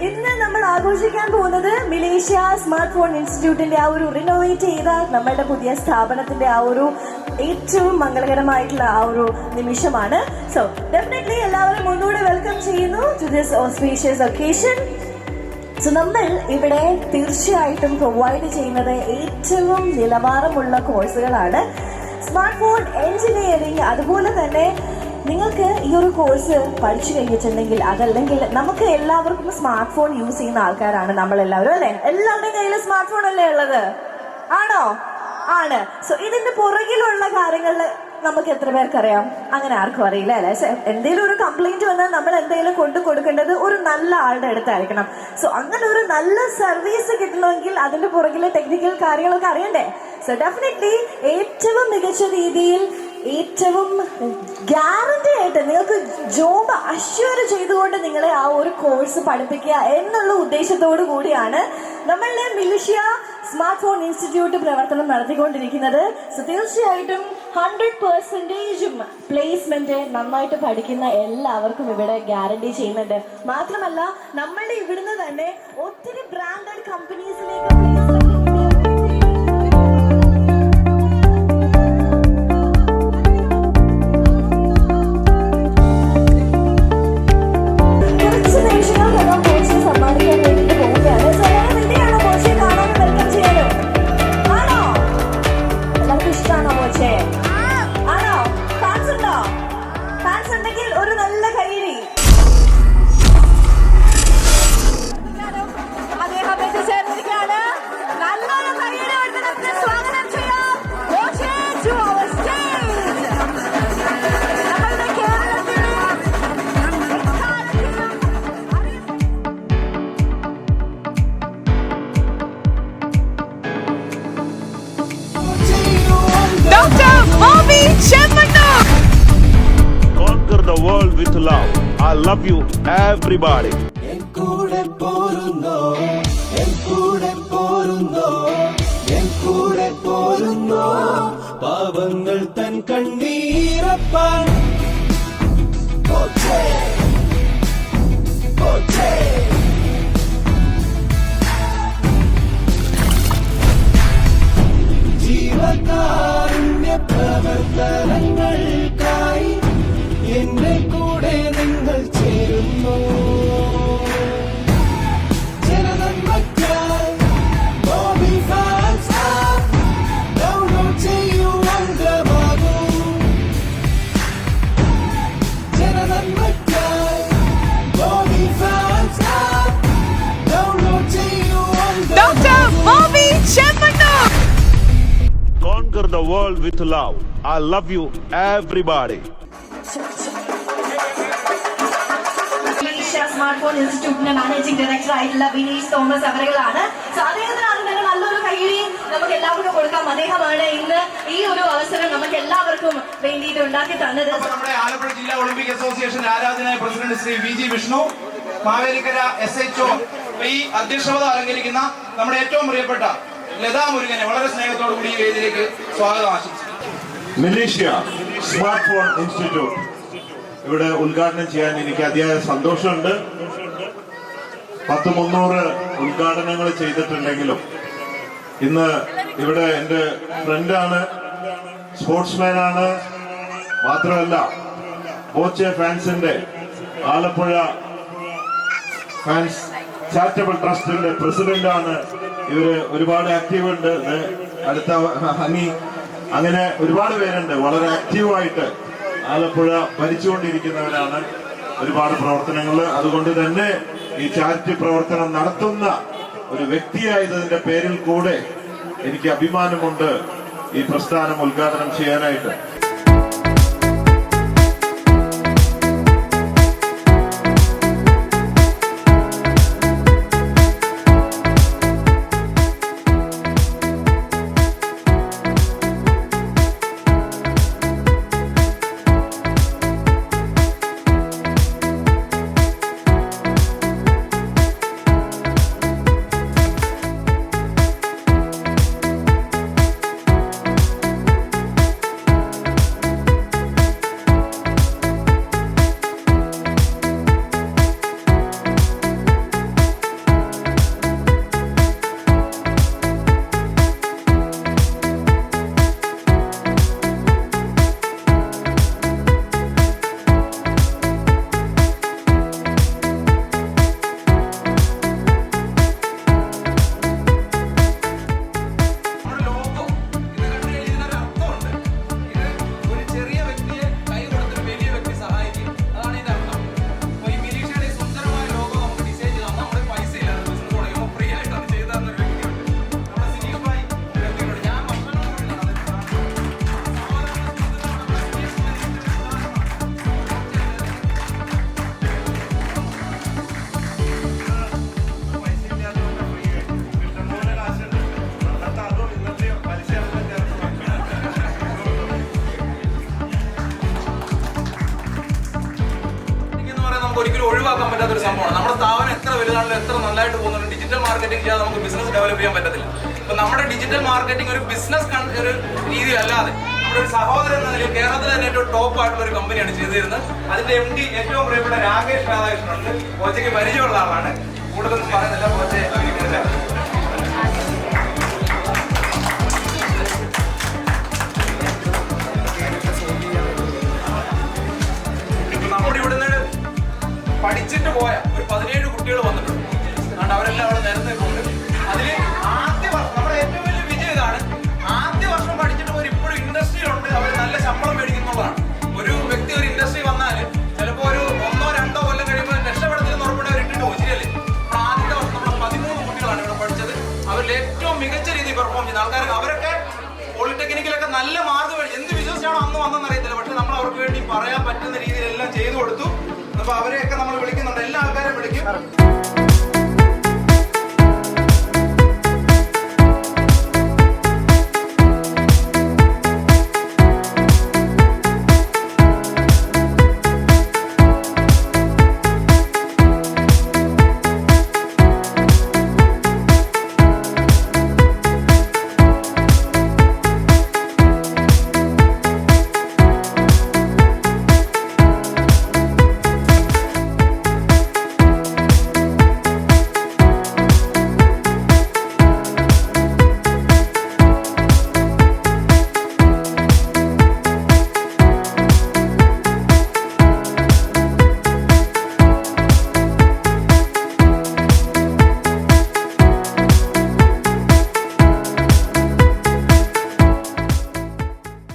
ഇന്ന് നമ്മൾ ആഘോഷിക്കാൻ പോകുന്നത് മിലേഷ്യ സ്മാർട്ട് ഫോൺ ഇൻസ്റ്റിറ്റ്യൂട്ടിന്റെ ആ ഒരു റിനോവേറ്റ് ചെയ്ത നമ്മളുടെ പുതിയ സ്ഥാപനത്തിന്റെ ആ ഒരു ഏറ്റവും മംഗളകരമായിട്ടുള്ള ആ ഒരു നിമിഷമാണ്. സോ ഡെഫിനറ്റ്ലി എല്ലാവരും മുന്നോട് വെൽക്കം ചെയ്യുന്നു to this auspicious occasion so നമ്മൾ ഇവിടെ തീർച്ചയായിട്ടും പ്രൊവൈഡ് ചെയ്യുന്നത് ഏറ്റവും നിലവാരമുള്ള കോഴ്സുകളാണ് സ്മാർട്ട് ഫോൺ എഞ്ചിനീയറിംഗ് അതുപോലെ തന്നെ നിങ്ങൾക്ക് ഈ ഒരു കോഴ്സ് പഠിച്ചു കഴിഞ്ഞിട്ടുണ്ടെങ്കിൽ അതല്ലെങ്കിൽ നമുക്ക് എല്ലാവർക്കും സ്മാർട്ട് ഫോൺ യൂസ് ചെയ്യുന്ന ആൾക്കാരാണ് നമ്മൾ എല്ലാവരും അല്ലെ? എല്ലാവരുടെയും കയ്യിൽ സ്മാർട്ട് ഫോൺ അല്ലേ ഉള്ളത്? ആണോ? ആണ്. സോ ഇതിന്റെ പുറകിലുള്ള കാര്യങ്ങളിൽ നമുക്ക് എത്ര പേർക്കറിയാം? അങ്ങനെ ആർക്കും അറിയില്ല അല്ലെ? എന്തെങ്കിലും ഒരു കംപ്ലൈന്റ് വന്നാൽ നമ്മൾ എന്തെങ്കിലും കൊണ്ടു കൊടുക്കേണ്ടത് ഒരു നല്ല ആളുടെ അടുത്തായിരിക്കണം. സോ അങ്ങനെ ഒരു നല്ല സർവീസ് കിട്ടണമെങ്കിൽ അതിന്റെ പുറകിലെ ടെക്നിക്കൽ കാര്യങ്ങളൊക്കെ അറിയണ്ടേ? സോ ഡെഫിനറ്റ്ലി ഏറ്റവും മികച്ച രീതിയിൽ ഏറ്റവും ഗ്യാരണ്ടി ആയിട്ട് നിങ്ങൾക്ക് ജോബ് അഷ്യൂർ ചെയ്തുകൊണ്ട് നിങ്ങളെ ആ ഒരു കോഴ്സ് പഠിപ്പിക്കുക എന്നുള്ള ഉദ്ദേശത്തോടു കൂടിയാണ് നമ്മളുടെ മിലിഷ്യ സ്മാർട്ട് ഫോൺ ഇൻസ്റ്റിറ്റ്യൂട്ട് പ്രവർത്തനം നടത്തിക്കൊണ്ടിരിക്കുന്നത്. സോ തീർച്ചയായിട്ടും ഹൺഡ്രഡ് പെർസെന്റേജും പ്ലേസ്മെന്റ് നന്നായിട്ട് പഠിക്കുന്ന എല്ലാവർക്കും ഇവിടെ ഗ്യാരണ്ടി ചെയ്യുന്നുണ്ട്. മാത്രമല്ല നമ്മളുടെ ഇവിടുന്ന് തന്നെ ഒത്തിരി ബ്രാൻഡഡ് കമ്പനീസിലേക്ക് Dr. Bobby Chemano. Conquer the world with love. I love you, everybody. കൂടെ പോരുന്നോ എൻ കൂടെ പോരുന്നോ എൻ കൂടെ പോരുന്നോ പാവങ്ങൾ തൻ കണ്ണീരപ്പാൻ പോച്ചേ. ജീവകാരുണ്യ പ്രവർത്തനങ്ങൾക്കായി എന്റെ കൂടെ നിങ്ങൾ Conquer the world with love. I love you, everybody. Smart phone ഇൻസ്റ്റിറ്റ്യൂട്ടിന്റെ മാനേജിംഗ് ഡയറക്ടർ ആയിട്ടുള്ള വിനീഷ് തോമസ് അവരുകളാണ് സോ അദ്ദേഹത്തിനാണ് നിങ്ങൾ നല്ലൊരു കൈയടി നമുക്ക് എല്ലാവർക്കും കൊടുക്കാം അദ്ദേഹമാണ് ഇന്ന് ഈ ഒരു അവസരം നമുക്ക് എല്ലാവർക്കും വേണ്ടിയിട്ട് ഉണ്ടാക്കി തന്നത് നമ്മുടെ ആലപ്പുഴ ജില്ലാ Olympic association ആരാധനായ president Shri V G Vishnu Mavelikkara S H O ഈ അധ്യക്ഷത അലങ്കരിക്കുന്ന നമ്മുടെ ഏറ്റവും പ്രിയപ്പെട്ട ലതാ മുരുകനെ വളരെ സ്നേഹത്തോടു കൂടി വേദിയിലേക്ക് സ്വാഗതം ആശംസിക്കുന്നു. Malaysia smart phone institute. ഇവിടെ ഉദ്ഘാടനം ചെയ്യാൻ എനിക്ക് അതിയായ സന്തോഷമുണ്ട്. പത്ത് മുന്നൂറ് ഉദ്ഘാടനങ്ങൾ ചെയ്തിട്ടുണ്ടെങ്കിലും ഇന്ന് ഇവിടെ എന്റെ ഫ്രണ്ടാണ് സ്പോർട്സ്മാനാണ് മാത്രമല്ല ബോച്ചെ ഫാൻസിന്റെ ആലപ്പുഴ ഫാൻസ് ചാരിറ്റബിൾ ട്രസ്റ്റിന്റെ പ്രസിഡന്റാണ് ഇവർ ഒരുപാട് ആക്റ്റീവ് ഉണ്ട്. അടുത്ത ഹനി അങ്ങനെ ഒരുപാട് പേരുണ്ട്. വളരെ ആക്റ്റീവായിട്ട് ആലപ്പുഴ ഭരിച്ചുകൊണ്ടിരിക്കുന്നവരാണ് ഒരുപാട് പ്രവർത്തനങ്ങൾ അതുകൊണ്ട് തന്നെ ഈ ചാരിറ്റി പ്രവർത്തനം നടത്തുന്ന ഒരു വ്യക്തിയായതിന്റെ പേരിൽ കൂടെ എനിക്ക് അഭിമാനമുണ്ട്. ഈ പ്രസ്ഥാനം ഉദ്ഘാടനം ചെയ്യാനായിട്ട്. സ്ഥാപനം എത്ര നന്നായിട്ട് പോകുന്നുണ്ട്. ഡിജിറ്റൽ മാർക്കറ്റിംഗ് ചെയ്യാതെ നമുക്ക് ബിസിനസ് ഡെവലപ്പ് ചെയ്യാൻ പറ്റത്തില്ല. അപ്പൊ നമ്മുടെ ഡിജിറ്റൽ മാർക്കറ്റിംഗ് ഒരു ബിസിനസ് ഒരു രീതി അല്ലാതെ നമ്മുടെ ഒരു സഹോദരൻ എന്ന നിലയിൽ കേരളത്തിൽ തന്നെ ഏറ്റവും ടോപ്പ് ആയിട്ടുള്ള ഒരു കമ്പനിയാണ് ചെയ്തിരുന്നത്. അതിന്റെ എം ഡി ഏറ്റവും പ്രിയപ്പെട്ട രാകേഷ് രാധാകൃഷ്ണൻ ഉണ്ട്. കോച്ചയ്ക്ക് പരിചയമുള്ള ആളാണ്. കൂടുതലൊന്നും പറയുന്നില്ല. കോച്ചെ പെർഫോം ചെയ്യുന്ന ആൾക്കാർ അവരൊക്കെ പോളിടെക്നിക്കിലൊക്കെ നല്ല മാർക്ക് എന്ത് വിശ്വസിച്ചാണോ അന്ന് വന്നെന്ന് അറിയത്തില്ല. പക്ഷെ നമ്മൾ അവർക്ക് വേണ്ടി പറയാൻ പറ്റുന്ന രീതിയിലെല്ലാം ചെയ്തു കൊടുത്തു. അപ്പൊ അവരെയൊക്കെ നമ്മൾ വിളിക്കുന്നുണ്ട്. എല്ലാ ആൾക്കാരെയും വിളിക്കും.